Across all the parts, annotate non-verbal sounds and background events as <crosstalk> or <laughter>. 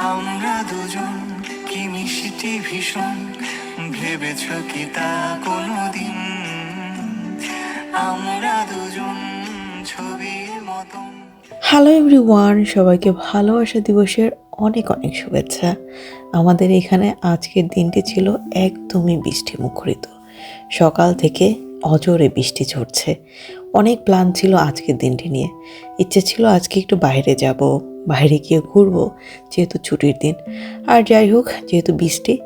আমরা দুজন কি মিষ্টি ভীষণ? ভেবেছ কি তা কোনোদিন? আমরা দুজন ছবির মতন। হ্যালো এভরিওয়ান সবাইকে ভালোবাসা দিবসের অনেক অনেক শুভেচ্ছা। আমাদের এখানে আজকের দিনটি ছিল একদমই বৃষ্টি মুখরিত সকাল থেকে অজরে বৃষ্টি ঝরছে। অনেক প্ল্যান ছিল আজকের দিনটি নিয়ে। ইচ্ছে ছিল আজকে একটু বাইরে যাব। বাইরে গিয়ে ঘুরবো, যেহেতু ছুটির দিন। আর যাই হোক, যেহেতু বৃষ্টি,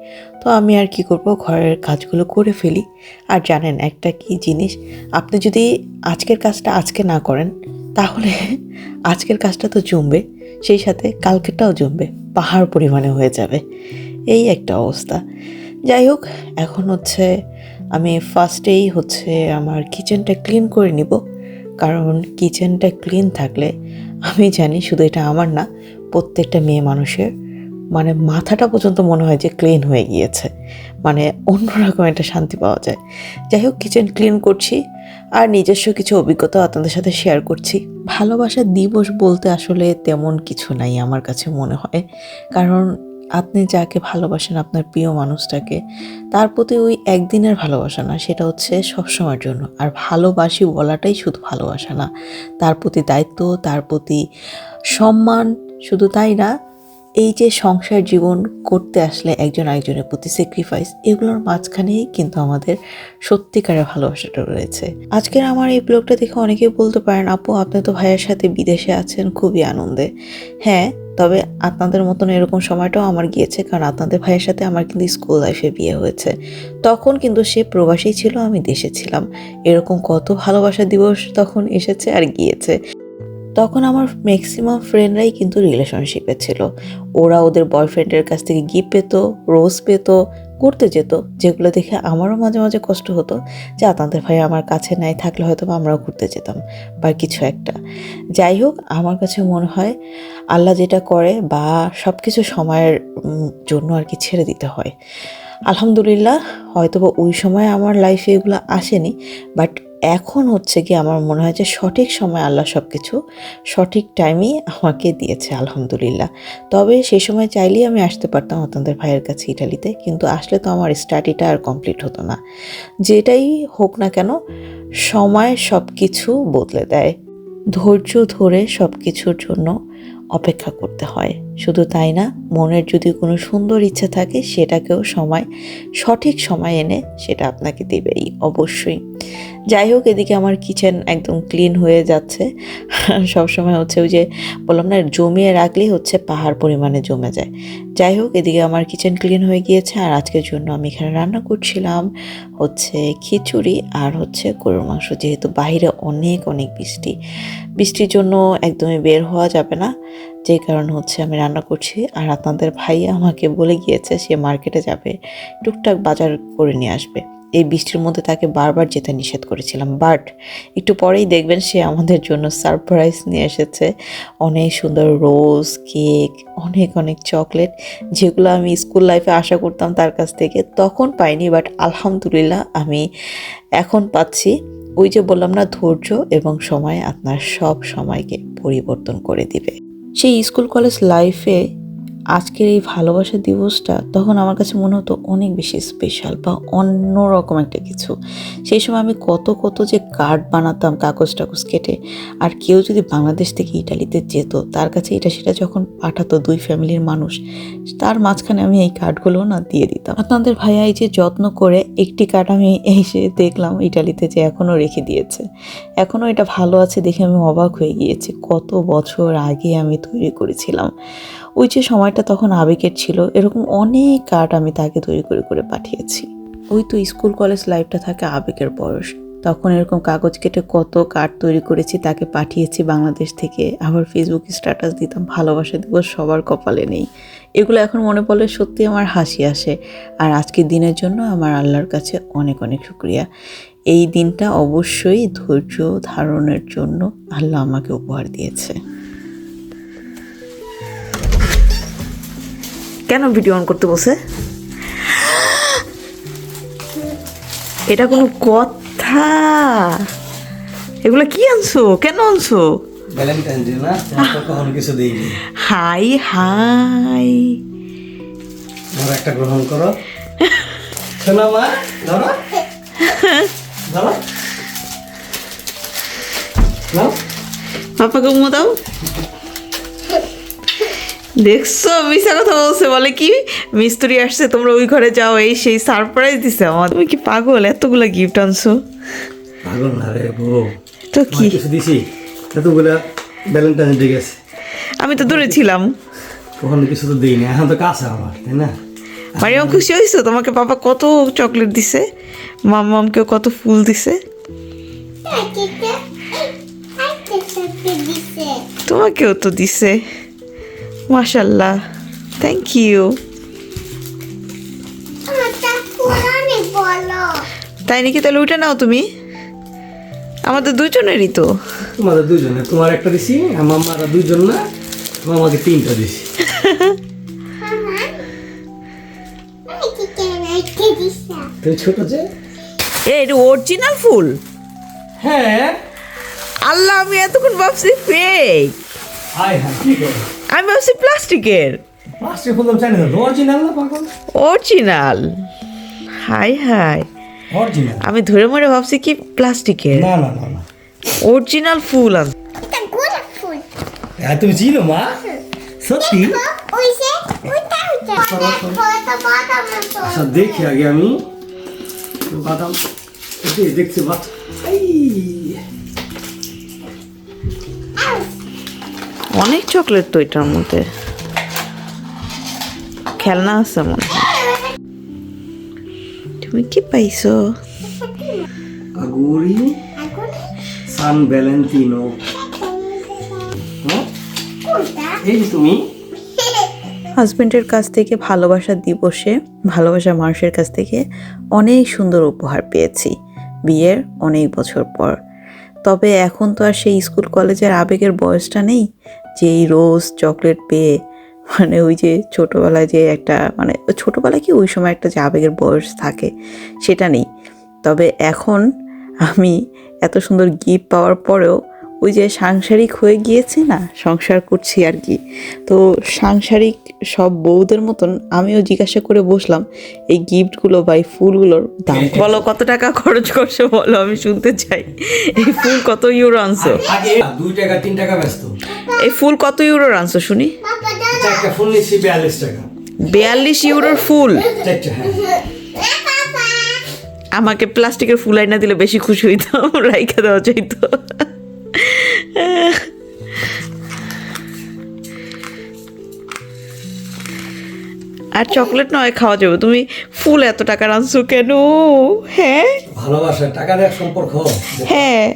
তো আমি আর কি করব? ঘরের কাজগুলো করে ফেলি। আর জানেন, একটা কি জিনিস, আপনি যদি আজকের কাজটা আজকে না করেন, তাহলে <laughs> আজকের কাজটা তো জমবে, সেই সাথে কালকেরটাও জমবে, পাহাড় পরিমাণে হয়ে যাবে। এই একটা অবস্থা। যাই হোক, এখন হচ্ছে আমি ফার্স্টেই হচ্ছে আমার কিচেনটা ক্লিন করে নিব। কারণ কিচেনটা ক্লিন থাকলে আমি জানি শুধু এটা আমার না, প্রত্যেকটা মেয়ে মানুষের মানে মাথাটা পর্যন্ত মনে হয় যে ক্লিন হয়ে গিয়েছে। মানে অন্যরকম একটা শান্তি পাওয়া যায়। যাই হোক কিচেন ক্লিন করছি আর নিজস্ব কিছু অভিজ্ঞতা আপনাদের সাথে শেয়ার করছি। ভালোবাসা দিবস বলতে আসলে তেমন কিছু নাই আমার কাছে মনে হয়। কারণ আপনি যাকে ভালোবাসেন, আপনার প্রিয় মানুষটাকে, তার প্রতি ওই একদিনের ভালোবাসা না, সেটা হচ্ছে সবসময়ের জন্য। আর ভালোবাসি বলাটাই শুধু ভালোবাসা না, তার প্রতি দায়িত্ব, তার প্রতি সম্মান, শুধু তাই না, এই যে সংসার জীবন করতে আসলে একজন আরেকজনের প্রতি স্যাক্রিফাইস এগুলোর মাঝখানেই কিন্তু আমাদের সত্যিকারের ভালোবাসাটা রয়েছে। আজকের আমার এই ব্লগটা দেখে অনেকেই বলতে পারেন, আপু, আপনি তো ভাইয়ের সাথে বিদেশে আছেন, খুবই আনন্দে। হ্যাঁ তবে আপনাদের মতন এরকম সময়টাও আমার গিয়েছে, কারণ আপনাদের ভাইয়ের সাথে আমার কিন্তু স্কুল লাইফে বিয়ে হয়েছে। তখন কিন্তু সে প্রবাসী ছিল, আমি দেশে ছিলাম। এরকম কত ভালোবাসা দিবস তখন এসেছে আর গিয়েছে। তখন আমার ম্যাক্সিমাম ফ্রেন্ডরাই কিন্তু রিলেশনশিপে ছিল। ওরা ওদের বয়ফ্রেন্ডের কাছ থেকে গিফট পেতো রোজ পেতো ঘুরতে যেত, যেগুলো দেখে আমারও মাঝে মাঝে কষ্ট হতো যে আপনাদের ভাই আমার কাছে নাই, থাকলে হয়তো আমরাও ঘুরতে যেতাম। বা কিছু একটা। যাই হোক, আমার কাছে মনে হয় আল্লাহ যেটা করে বা সব কিছু সময়ের জন্য আর কি ছেড়ে দিতে হয়। আলহামদুলিল্লাহ হয়তো বা ওই সময় আমার লাইফে এগুলো আসেনি বাট এখন হচ্ছে কি আমার মনে হয় যে সঠিক সময় আল্লাহ সব কিছু সঠিক টাইমে আমাকে দিয়েছে, আলহামদুলিল্লাহ। তবে সেই সময় চাইলেই আমি আসতে পারতাম আপনাদের ভাইয়ের কাছে ইটালিতে, কিন্তু আসলে তো আমার স্টাডিটা আর কমপ্লিট হতো না। যেটাই হোক না কেন, সময় সব কিছু বদলে দেয়। ধৈর্য ধরে সব কিছুর জন্য অপেক্ষা করতে হয়। শুধু তাই না, মনের যদি কোনো সুন্দর ইচ্ছা থাকে, সেটাকেও সময়, সঠিক সময় এনে সেটা আপনাকে দেবেই, অবশ্যই। যাই হোক, এদিকে আমার কিচেন একদম ক্লিন হয়ে যাচ্ছে। সবসময় হচ্ছে ওই যে বললাম না, জমিয়ে রাখলেই হচ্ছে পাহাড় পরিমাণে জমে যায়। যাই হোক, এদিকে আমার কিচেন ক্লিন হয়ে গিয়েছে, আর আজকের জন্য আমি এখানে রান্না করছিলাম হচ্ছে খিচুড়ি আর হচ্ছে গরুর মাংস, যেহেতু বাইরে অনেক অনেক বৃষ্টি। বৃষ্টির জন্য একদমই বের হওয়া যাবে না। যে কারণ হচ্ছে আমি রান্না করছি আর আপনাদের ভাই আমাকে বলে গিয়েছে সে মার্কেটে যাবে, টুকটাক বাজার করে নিয়ে আসবে। এই বৃষ্টির মধ্যে তাকে বারবার যেতে নিষেধ করেছিলাম। বাট একটু পরেই দেখবেন সে আমাদের জন্য সারপ্রাইজ নিয়ে এসেছে। অনেক সুন্দর রোজ কেক, অনেক অনেক চকলেট, যেগুলো আমি স্কুল লাইফে আশা করতাম তার কাছ থেকে, তখন পাইনি। বাট আলহামদুলিল্লাহ আমি এখন পাচ্ছি। ওই যে বললাম না, ধৈর্য এবং সময় আপনার সব সময়কে পরিবর্তন করে দিবে। সেই স্কুল কলেজ লাইফে আজকের এই ভালোবাসা দিবসটা তখন আমার কাছে মনে হতো অনেক বেশি স্পেশাল বা অন্যরকম একটা কিছু। সেই সময় আমি কত কত যে কার্ড বানাতাম, কাগজ টাগজ কেটে, আর কেউ যদি বাংলাদেশ থেকে ইটালিতে যেত, তার কাছে এটা সেটা যখন পাঠাতো দুই ফ্যামিলির মানুষ, তার মাঝখানে আমি এই কার্ডগুলো না দিয়ে দিতাম। আপনাদের ভাইয়া এই যে যত্ন করে একটি কার্ড আমি এসে দেখলাম ইটালিতে যে এখনও রেখে দিয়েছে। এখনও এটা ভালো আছে দেখে আমি অবাক হয়ে গিয়েছি। কত বছর আগে আমি তৈরি করেছিলাম। ওই যে সময়টা তখন আবেগের ছিল, এরকম অনেক কার্ড আমি তাকে তৈরি করে করে পাঠিয়েছি। ওই তো স্কুল কলেজ লাইফটা থাকে আবেগের বয়স। তখন এরকম কাগজ কেটে কত কার্ড তৈরি করেছি তাকে পাঠিয়েছি বাংলাদেশ থেকে। আবার ফেসবুকে স্ট্যাটাস দিতাম, ভালোবাসা দিবস সবার কপালে নেই। এগুলো এখন মনে পড়লে সত্যি আমার হাসি আসে। আর আজকের দিনের জন্য আমার আল্লাহর কাছে অনেক অনেক শুক্রিয়া। এই দিনটা অবশ্যই ধৈর্য ধারণের জন্য আল্লাহ আমাকে উপহার দিয়েছে। কেন ভিডিও অন করতে বসে এটা কোনো কথা। এগুলো কি আনছো? কেন আনছো? হাই হাই। একটা গ্রহণ করো। শোনো মা ধরো। দেখছ মিশা কথা বলছে বলে কি? মিস্ত্রি আসছে তোমরা ওই ঘরে যাও এই সেই সারপ্রাইজ দিছে আমার তুমি কি পাগল? এতগুলা গিফট আনছো। পাগল না রে বউ। তো কি? দিছি? এতগুলা ভ্যালেন্টাইন ডে গেছে আমি তো দূরে ছিলাম। কখনো কিছু তো দিই না এখন তো কাছে আমার তাই না? মারিয়াম খুশি হয়েছো? তোমাকে বাবা কত চকলেট দিছে মাম মামকেও কত ফুল দিছে। তোমাকেও তো দিছে। মাশাল্লাহ থ্যাংক ইউ তাই নাকি? তাহলে ওইটা নাও তুমি। আমাদের দুজনেরই তো। তোমাদের দুজনে। তোমার একটা দিছি আমার মারা দুইজন না তোমার আমাকে তিনটা দিছি। তুমি ছোট যে। এ এটা অরিজিনাল ফুল? হ্যাঁ। আল্লাহ আমি এতক্ষণ ভাবছি ফেক হাই হাই কি করো? আমি ভাবছি প্লাস্টিকের। চাই না অরিজিনাল না পাগল? Original high high. অরিজিনাল আমি ধরে মরে ভাবছি কি প্লাস্টিকের? না না না না। অরিজিনাল ফুল আন হ্যাঁ তুমি চিনো মা? সত্যি? আচ্ছা দেখি আগে আমি। বাদাম। দেখছি বাদ অনেক চকলেট তো এটার মধ্যে। খেলনা আছে মনে হয়। তুমি কি পাইছো? আগুরি সান ভ্যালেন্টিনো। হ্যাঁ? এই যে তুমি। হাজবেন্ডের কাছ থেকে ভালোবাসা দিবসে ভালোবাসা মানুষের কাছ থেকে অনেক সুন্দর উপহার পেয়েছি বিয়ের অনেক বছর পর। তবে এখন তো আর সেই স্কুল কলেজের আবেগের বয়সটা নেই যে এই রোজ চকলেট পেয়ে মানে ওই যে ছোটোবেলায় যে একটা মানে ছোটোবেলায় কি ওই সময় একটা যে আবেগের বয়স থাকে, সেটা নেই। তবে এখন আমি এত সুন্দর গিফট পাওয়ার পরেও ওই যে সাংসারিক হয়ে গিয়েছে না সংসার করছি আর কি। তো সাংসারিক সব বউদের মতন আমিও জিজ্ঞাসা করে বসলাম এই গিফটগুলো বা এই ফুলগুলোর দাম বলো কত টাকা খরচ করছে বলো আমি শুনতে চাই। এই ফুল কত ইউরো আনছো? দুই টাকা তিন টাকা ব্যস্ত। এই ফুল কত ইউরোর আনছো শুনি? চারটা ফুল নিচ্ছি বিয়াল্লিশ টাকা। বিয়াল্লিশ ইউরোর ফুল? হ্যাঁ। আমাকে প্লাস্টিকের ফুল আইনা দিলে বেশি খুশি হইতাম রাইখা দেওয়া চাইতো। আর চকলেট নয় খাওয়া যাবে। তুমি ফুল এত টাকা আনছো কেন? হ্যাঁ? ভালোবাসা টাকা দেওয়ার সম্পর্ক। হ্যাঁ।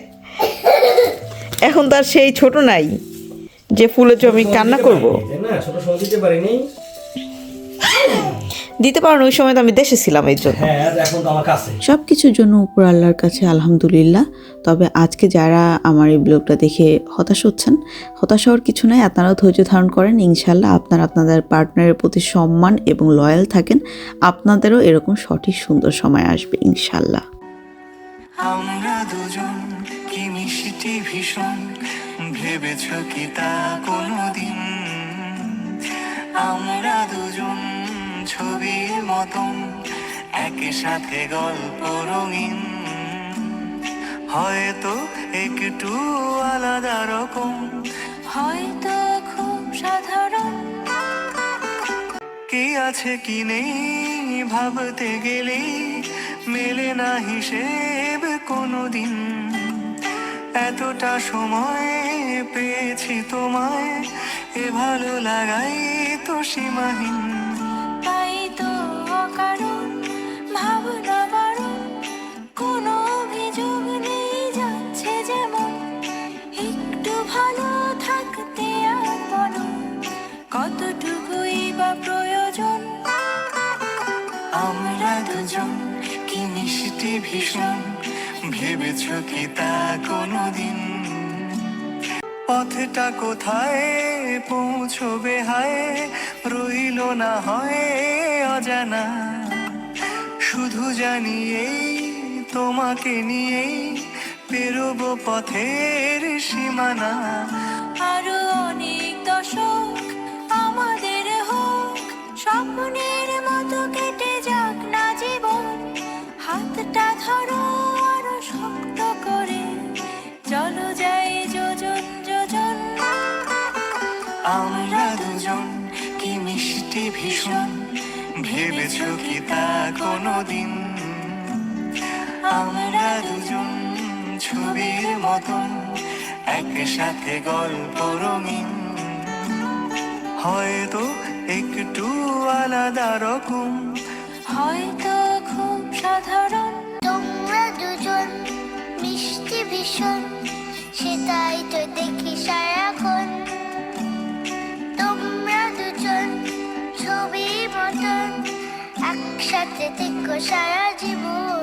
এখন তার সেই ছোট নাই যে ফুলের জমি কান্না করব। না ছোট সময় দিতে পারিনি। দিতে পারো না, ওই সময় তো আমি দেশে ছিলাম এই জন্য। হ্যাঁ আর এখন তো আমার কাছে। সব কিছুর জন্য উপর আল্লাহর কাছে আলহামদুলিল্লাহ। তবে আজকে যারা আমার এই ব্লগটা দেখে হতাশ হচ্ছেন হতাশ হওয়ার কিছু নাই আপনারাও ধৈর্য ধারণ করেন ইনশাল্লাহ আপনারা আপনাদের পার্টনারের প্রতি সম্মান এবং লয়াল থাকেন আপনাদেরও এরকম সঠিক সুন্দর সময় আসবে ইনশাল্লাহ আমরা দুজন কি মিষ্টি ভীষণ ভেবেছ কি তা কোনোদিন? আমরা দুজন ছবির মতন একই সাথে গল্প রঙিন। হয়তো একটু আলাদা রকম। হয়তো খুব সাধারণ। কি আছে কি নেই ভাবতে গেলে মেলে না হিসেব কোনোদিন। এতটা সময় পেয়েছি তোমায় এ ভালো লাগাই তো সীমাহীন। ভাবনা কোনো যাচ্ছে যেমন। একটু ভালো থাকতে কতটুকুই বা প্রয়োজন? আমরা দুজন কি মিষ্টি ভীষণ, ভেবেছ কি তা কোনোদিন? পথটা কোথায় পৌঁছবে হায়? রইল না হয় অজানা। শুধু জানি এই তোমাকে নিয়েই পেরোবো পথের সীমানা। আরও অনেক দশক আমাদের হোক, স্বপ্নের আমরা দুজন কি মিষ্টি ভীষণ ভেবেছ কি তা কোনোদিন? আমরা দুজন ছবির মতন একসাথে গল্প রঙিন। হয়তো একটু আলাদা রকম। হয়তো খুব সাধারণ। তোমরা দুজন মিষ্টি ভীষণ সেটাই তো দেখি সারাক্ষণ থেকো সারা জীবন।